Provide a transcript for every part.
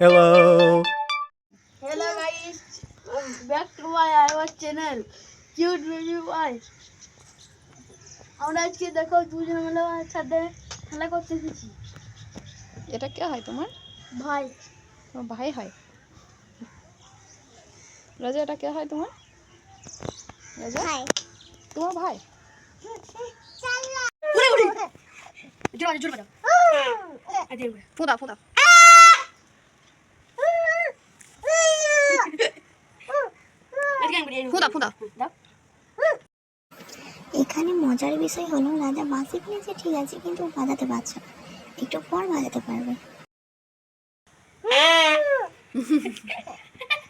Hello. Hello guys, back to my our channel, Cute Baby Boy. আমরা আজকে দেখো দুজন মিলে সাথে খেলা করতে এসেছি। এটা কে হয় তোমার? ভাই। তোমার ভাই হয়। রাজা এটা কে হয় তোমার? রাজা? তোমার ভাই? জোরে জোরে বাজাও। ফোঁদা ফোঁদা। ফোঁদা ফোঁদা। এখানে মজার বিষয় হলো রাজা বাঁশি কিনেছে ঠিক আছে কিন্তু বাজাতে পারছে না। একটু পর বাজাতে পারবে।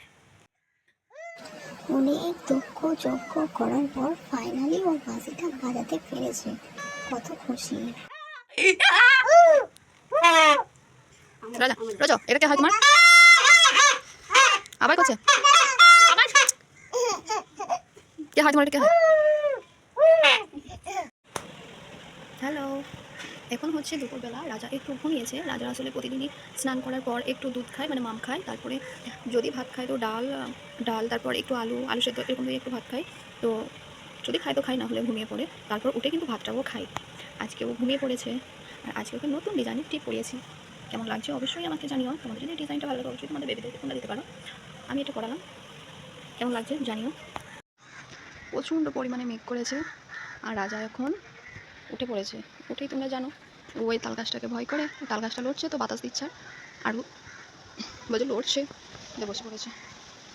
অনেক দুঃখ যজ্ঞ করার পর ফাইনালি ও বাঁশিটা বাজাতে পেরেছে। কত খুশি। রাজা রাজা এটা কে হয় তোমার? আবার করছে? তোমার এটা কে হয় হ্যালো এখন হচ্ছে দুপুরবেলা। রাজা একটু ঘুমিয়েছে। রাজা আসলে প্রতিদিনই স্নান করার পর একটু দুধ খায় মানে মাম খায়। তারপরে যদি ভাত খায় তো ডাল ডাল, তারপর একটু আলু আলু সেদ্ধ, এরকম একটু ভাত খায়। তো যদি খায় তো খায়, না হলে ঘুমিয়ে পড়ে। তারপর উঠে কিন্তু ভাতটাও খায়। আজকে ও ঘুমিয়ে পড়েছে। আর আজকে ওকে নতুন ডিজাইনের টিপ পরিয়েছি। কেমন লাগছে অবশ্যই আমাকে জানিও। তোমাদের যদি ডিজাইনটা ভালো লাগে, অবশ্যই তোমাদের বেবিদেরকে তোমরা দিতে পারো। আমি এটা করালাম। কেমন লাগছে জানিও। প্রচণ্ড পরিমাণে মেঘ করেছে আর রাজা এখন উঠে পড়েছে। উঠেই তোমরা জানো, ও ওই তাল গাছটাকে ভয় করে তাল গাছটা লড়ছে তো বাতাস দিচ্ছে আর বলছে লড়ছে বসে পড়েছে।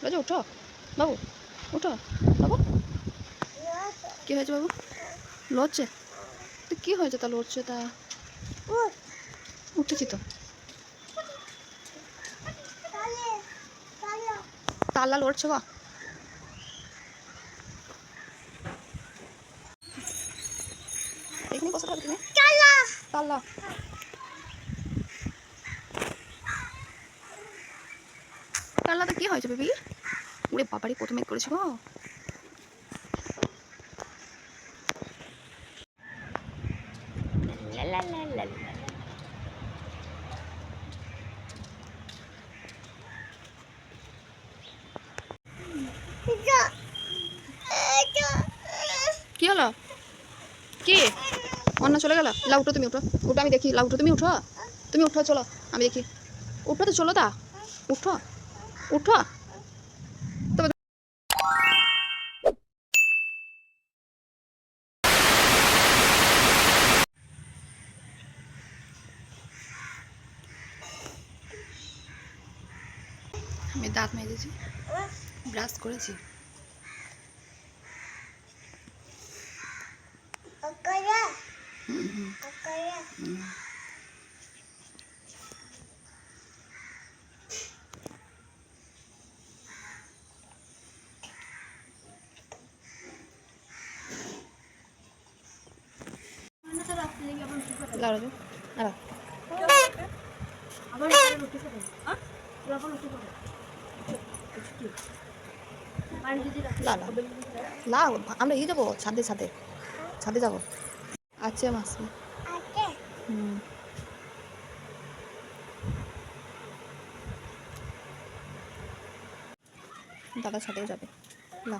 রাজা, উঠো। বাবু উঠো। বাবু, কী হয়েছে বাবু? লড়ছে? তো কী হয়েছে তা লড়ছে তা? উঠেছি তো। তাল্লা লড়ছে গো এখানে বসে থাকো তুমি তাল্লা তাল্লাতে কি হয়েছে বেবি? উড়ে বাবারই কত মেঘ করেছে গো। কি হলো? কি? অন্য চলে গেল? লা উঠো তুমি, উঠো। উঠো, আমি দেখি। লা উঠো, তুমি উঠো। তুমি উঠো, চলো, আমি দেখি। উঠো তো, চলো তা। উঠো উঠো। আমি দাঁত মেজেছি, ব্রাশ করেছি। লাড়ো আড়া আবার রুটি খাবে। হ্যাঁ আবার রুটি খাবে। পানি যদি রাখি লা লা লা আমরা ইয়ে যাব ছাদে ছাদে। ছাদে যাব। আছে মাসি। হুম। দাদা ছাদেও যাবে। না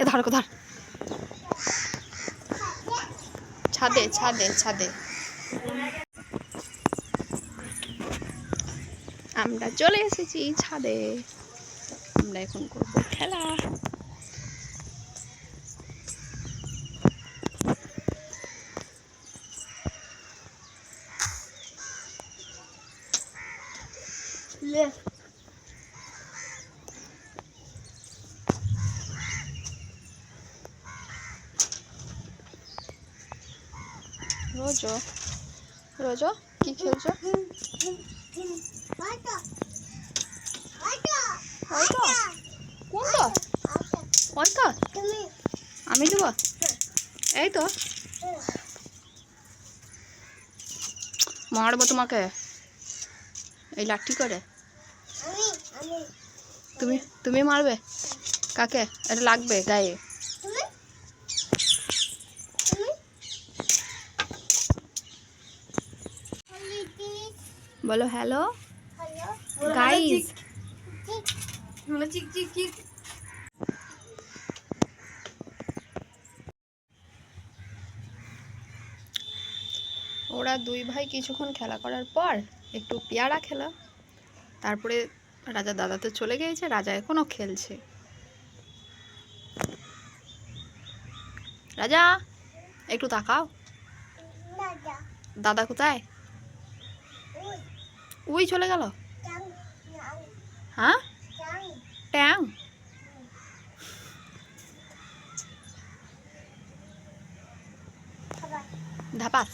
এ ধর ধর। ছাদে ছাদে ছাদে। আমরা চলে এসেছি ছাদে। আমরা এখন করব খেলা। লে। রোজ রোজ কি খেলছো? কোনটা? আমি দেবো? এই তো। মারবো তোমাকে। এই লাঠি করে। তুমি তুমি মারবে? কাকে? এটা লাগবে গায়ে তুমি তুমি বলো হ্যালো? গাইস চিক ওরা দুই ভাই কিছুক্ষণ খেলা করার পর একটু পেয়ারা খেলা। তারপরে রাজা দাদা তো চলে গিয়েছে রাজা এখনও খেলছে। রাজা একটু তাকাও। দাদা কোথায়? ওই চলে গেল? হ্যাঁ? ট্যাং। ধাপাস.